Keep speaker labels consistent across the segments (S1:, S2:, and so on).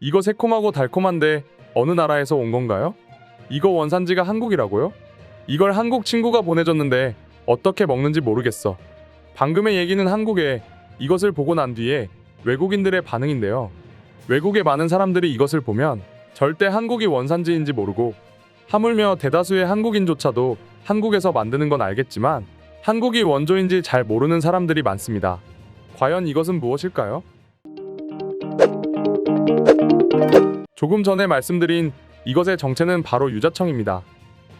S1: 이거 새콤하고 달콤한데 어느 나라에서 온 건가요? 이거 원산지가 한국이라고요? 이걸 한국 친구가 보내줬는데 어떻게 먹는지 모르겠어. 방금의 얘기는 한국에 이것을 보고 난 뒤에 외국인들의 반응인데요. 외국의 많은 사람들이 이것을 보면 절대 한국이 원산지인지 모르고 하물며 대다수의 한국인조차도 한국에서 만드는 건 알겠지만 한국이 원조인지 잘 모르는 사람들이 많습니다. 과연 이것은 무엇일까요? 조금 전에 말씀드린 이것의 정체는 바로 유자청입니다.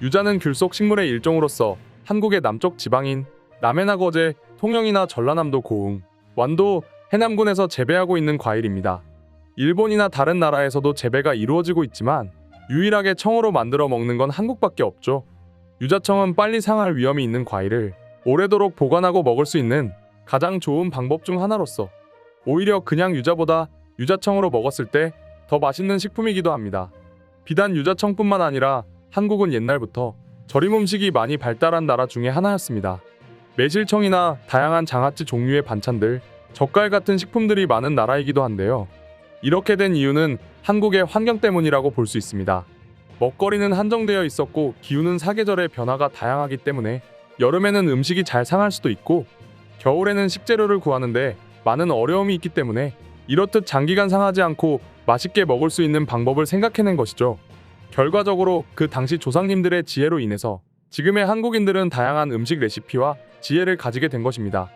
S1: 유자는 귤속 식물의 일종으로서 한국의 남쪽 지방인 남해나 거제, 통영이나 전라남도 고흥, 완도, 해남군에서 재배하고 있는 과일입니다. 일본이나 다른 나라에서도 재배가 이루어지고 있지만 유일하게 청으로 만들어 먹는 건 한국밖에 없죠. 유자청은 빨리 상할 위험이 있는 과일을 오래도록 보관하고 먹을 수 있는 가장 좋은 방법 중 하나로서 오히려 그냥 유자보다 유자청으로 먹었을 때 더 맛있는 식품이기도 합니다. 비단 유자청뿐만 아니라 한국은 옛날부터 절임 음식이 많이 발달한 나라 중에 하나였습니다. 매실청이나 다양한 장아찌 종류의 반찬들, 젓갈 같은 식품들이 많은 나라이기도 한데요. 이렇게 된 이유는 한국의 환경 때문이라고 볼 수 있습니다. 먹거리는 한정되어 있었고 기후는 사계절의 변화가 다양하기 때문에 여름에는 음식이 잘 상할 수도 있고 겨울에는 식재료를 구하는데 많은 어려움이 있기 때문에 이렇듯 장기간 상하지 않고 맛있게 먹을 수 있는 방법을 생각해낸 것이죠. 결과적으로 그 당시 조상님들의 지혜로 인해서 지금의 한국인들은 다양한 음식 레시피와 지혜를 가지게 된 것입니다.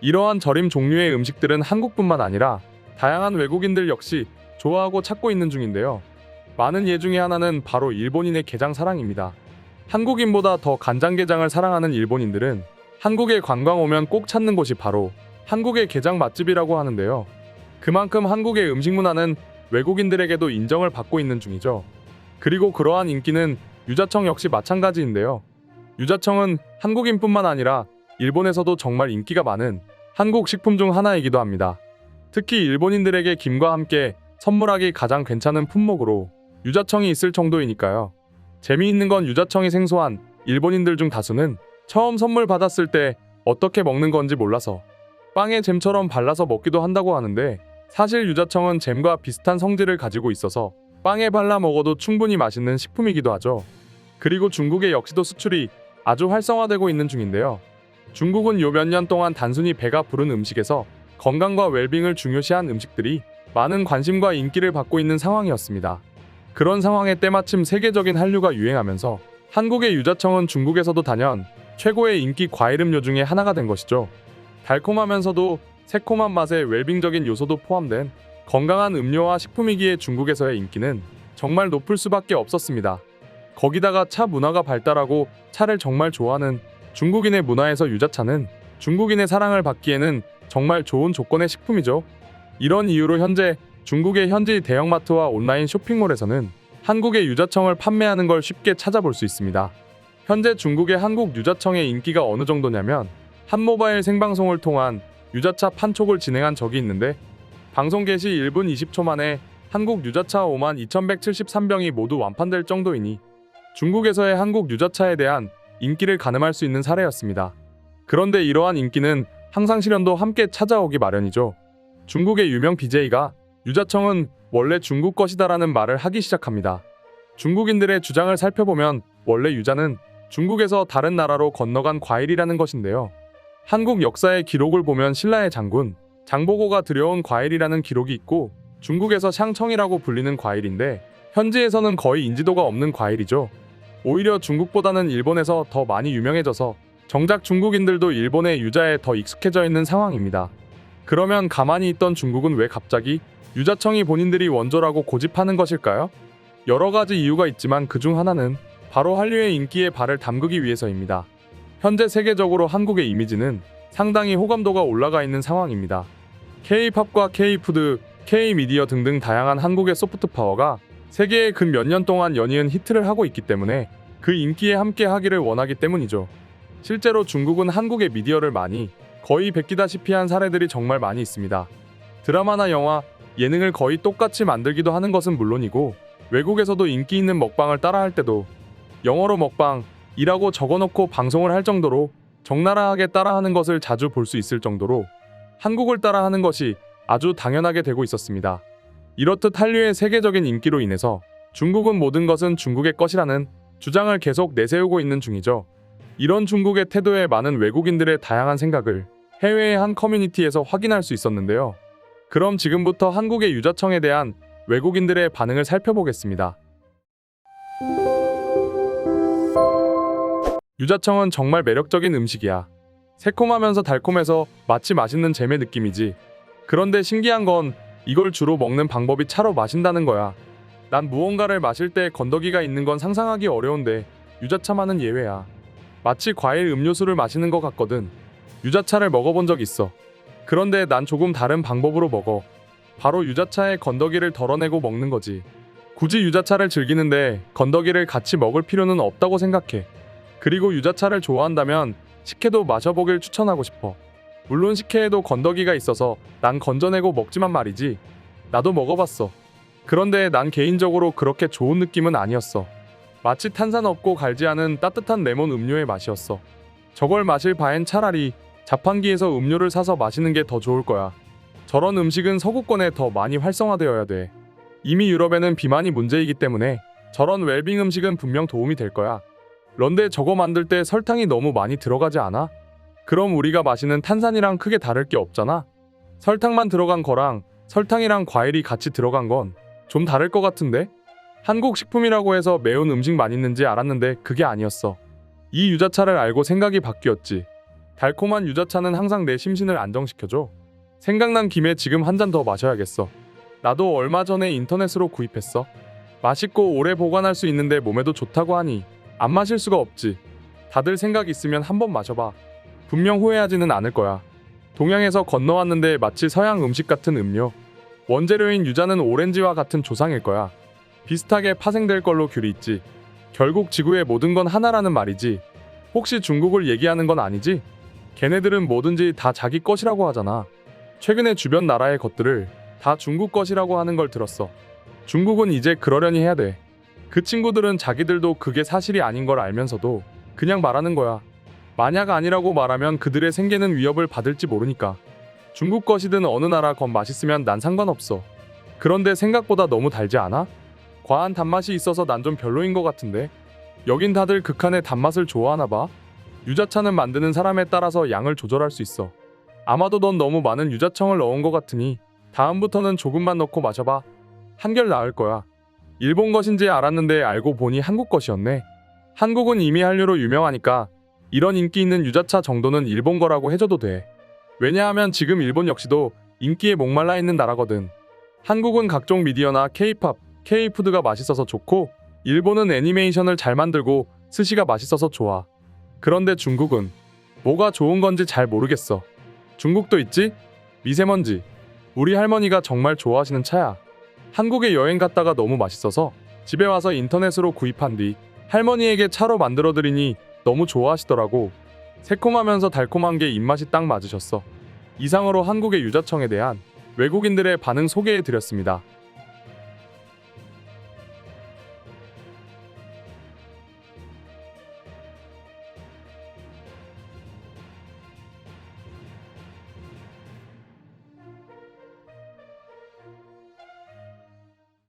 S1: 이러한 절임 종류의 음식들은 한국뿐만 아니라 다양한 외국인들 역시 좋아하고 찾고 있는 중인데요. 많은 예 중에 하나는 바로 일본인의 게장 사랑입니다. 한국인보다 더 간장게장을 사랑하는 일본인들은 한국에 관광 오면 꼭 찾는 곳이 바로 한국의 게장 맛집이라고 하는데요. 그만큼 한국의 음식 문화는 외국인들에게도 인정을 받고 있는 중이죠. 그리고 그러한 인기는 유자청 역시 마찬가지인데요. 유자청은 한국인뿐만 아니라 일본에서도 정말 인기가 많은 한국 식품 중 하나이기도 합니다. 특히 일본인들에게 김과 함께 선물하기 가장 괜찮은 품목으로 유자청이 있을 정도이니까요. 재미있는 건 유자청이 생소한 일본인들 중 다수는 처음 선물 받았을 때 어떻게 먹는 건지 몰라서 빵에 잼처럼 발라서 먹기도 한다고 하는데 사실 유자청은 잼과 비슷한 성질을 가지고 있어서 빵에 발라 먹어도 충분히 맛있는 식품이기도 하죠. 그리고 중국의 역시도 수출이 아주 활성화되고 있는 중인데요. 중국은 요 몇 년 동안 단순히 배가 부른 음식에서 건강과 웰빙을 중요시한 음식들이 많은 관심과 인기를 받고 있는 상황이었습니다. 그런 상황에 때마침 세계적인 한류가 유행하면서 한국의 유자청은 중국에서도 단연 최고의 인기 과일 음료 중에 하나가 된 것이죠. 달콤하면서도 새콤한 맛에 웰빙적인 요소도 포함된 건강한 음료와 식품이기에 중국에서의 인기는 정말 높을 수밖에 없었습니다. 거기다가 차 문화가 발달하고 차를 정말 좋아하는 중국인의 문화에서 유자차는 중국인의 사랑을 받기에는 정말 좋은 조건의 식품이죠. 이런 이유로 현재 중국의 현지 대형마트와 온라인 쇼핑몰에서는 한국의 유자청을 판매하는 걸 쉽게 찾아볼 수 있습니다. 현재 중국의 한국 유자청의 인기가 어느 정도냐면 한 모바일 생방송을 통한 유자차 판촉을 진행한 적이 있는데 방송 개시 1분 20초 만에 한국 유자차 5만 2173병이 모두 완판될 정도이니 중국에서의 한국 유자차에 대한 인기를 가늠할 수 있는 사례였습니다. 그런데 이러한 인기는 항상 실현도 함께 찾아오기 마련이죠. 중국의 유명 BJ가 유자청은 원래 중국 것이다라는 말을 하기 시작합니다. 중국인들의 주장을 살펴보면 원래 유자는 중국에서 다른 나라로 건너간 과일이라는 것인데요. 한국 역사의 기록을 보면 신라의 장군 장보고가 들여온 과일이라는 기록이 있고 중국에서 샹청이라고 불리는 과일인데 현지에서는 거의 인지도가 없는 과일이죠. 오히려 중국보다는 일본에서 더 많이 유명해져서 정작 중국인들도 일본의 유자에 더 익숙해져 있는 상황입니다. 그러면 가만히 있던 중국은 왜 갑자기 유자청이 본인들이 원조라고 고집하는 것일까요? 여러 가지 이유가 있지만 그중 하나는 바로 한류의 인기에 발을 담그기 위해서입니다. 현재 세계적으로 한국의 이미지는 상당히 호감도가 올라가 있는 상황입니다. K-팝과 K-푸드, K-미디어 등등 다양한 한국의 소프트 파워가 세계에 근 몇 년 동안 연이은 히트를 하고 있기 때문에 그 인기에 함께 하기를 원하기 때문이죠. 실제로 중국은 한국의 미디어를 많이 거의 베끼다시피 한 사례들이 정말 많이 있습니다. 드라마나 영화, 예능을 거의 똑같이 만들기도 하는 것은 물론이고 외국에서도 인기 있는 먹방을 따라할 때도 영어로 먹방 이라고 적어놓고 방송을 할 정도로 적나라하게 따라하는 것을 자주 볼 수 있을 정도로 한국을 따라하는 것이 아주 당연하게 되고 있었습니다. 이렇듯 한류의 세계적인 인기로 인해서 중국은 모든 것은 중국의 것이라는 주장을 계속 내세우고 있는 중이죠. 이런 중국의 태도에 많은 외국인들의 다양한 생각을 해외의 한 커뮤니티에서 확인할 수 있었는데요. 그럼 지금부터 한국의 유자청에 대한 외국인들의 반응을 살펴보겠습니다. 유자청은 정말 매력적인 음식이야. 새콤하면서 달콤해서 마치 맛있는 잼의 느낌이지. 그런데 신기한 건 이걸 주로 먹는 방법이 차로 마신다는 거야. 난 무언가를 마실 때 건더기가 있는 건 상상하기 어려운데 유자차만은 예외야. 마치 과일 음료수를 마시는 것 같거든. 유자차를 먹어본 적 있어. 그런데 난 조금 다른 방법으로 먹어. 바로 유자차에 건더기를 덜어내고 먹는 거지. 굳이 유자차를 즐기는데 건더기를 같이 먹을 필요는 없다고 생각해. 그리고 유자차를 좋아한다면 식혜도 마셔보길 추천하고 싶어. 물론 식혜에도 건더기가 있어서 난 건져내고 먹지만 말이지. 나도 먹어봤어. 그런데 난 개인적으로 그렇게 좋은 느낌은 아니었어. 마치 탄산 없고 갈지 않은 따뜻한 레몬 음료의 맛이었어. 저걸 마실 바엔 차라리 자판기에서 음료를 사서 마시는 게 더 좋을 거야. 저런 음식은 서구권에 더 많이 활성화되어야 돼. 이미 유럽에는 비만이 문제이기 때문에 저런 웰빙 음식은 분명 도움이 될 거야. 런데 저거 만들 때 설탕이 너무 많이 들어가지 않아? 그럼 우리가 마시는 탄산이랑 크게 다를 게 없잖아. 설탕만 들어간 거랑 설탕이랑 과일이 같이 들어간 건 좀 다를 것 같은데? 한국 식품이라고 해서 매운 음식 맛있는지 알았는데 그게 아니었어. 이 유자차를 알고 생각이 바뀌었지. 달콤한 유자차는 항상 내 심신을 안정시켜줘. 생각난 김에 지금 한 잔 더 마셔야겠어. 나도 얼마 전에 인터넷으로 구입했어. 맛있고 오래 보관할 수 있는데 몸에도 좋다고 하니 안 마실 수가 없지. 다들 생각 있으면 한번 마셔봐. 분명 후회하지는 않을 거야. 동양에서 건너왔는데 마치 서양 음식 같은 음료. 원재료인 유자는 오렌지와 같은 조상일 거야. 비슷하게 파생될 걸로 귤이 있지. 결국 지구의 모든 건 하나라는 말이지. 혹시 중국을 얘기하는 건 아니지? 걔네들은 뭐든지 다 자기 것이라고 하잖아. 최근에 주변 나라의 것들을 다 중국 것이라고 하는 걸 들었어. 중국은 이제 그러려니 해야 돼. 그 친구들은 자기들도 그게 사실이 아닌 걸 알면서도 그냥 말하는 거야. 만약 아니라고 말하면 그들의 생계는 위협을 받을지 모르니까. 중국 것이든 어느 나라 건 맛있으면 난 상관없어. 그런데 생각보다 너무 달지 않아? 과한 단맛이 있어서 난 좀 별로인 것 같은데. 여긴 다들 극한의 단맛을 좋아하나 봐. 유자차는 만드는 사람에 따라서 양을 조절할 수 있어. 아마도 넌 너무 많은 유자청을 넣은 것 같으니 다음부터는 조금만 넣고 마셔봐. 한결 나을 거야. 일본 것인지 알았는데 알고 보니 한국 것이었네. 한국은 이미 한류로 유명하니까 이런 인기 있는 유자차 정도는 일본 거라고 해줘도 돼. 왜냐하면 지금 일본 역시도 인기에 목말라 있는 나라거든. 한국은 각종 미디어나 K-팝, K-푸드가 맛있어서 좋고 일본은 애니메이션을 잘 만들고 스시가 맛있어서 좋아. 그런데 중국은 뭐가 좋은 건지 잘 모르겠어. 중국도 있지? 미세먼지. 우리 할머니가 정말 좋아하시는 차야. 한국에 여행 갔다가 너무 맛있어서 집에 와서 인터넷으로 구입한 뒤 할머니에게 차로 만들어 드리니 너무 좋아하시더라고. 새콤하면서 달콤한 게 입맛이 딱 맞으셨어. 이상으로 한국의 유자청에 대한 외국인들의 반응 소개해 드렸습니다.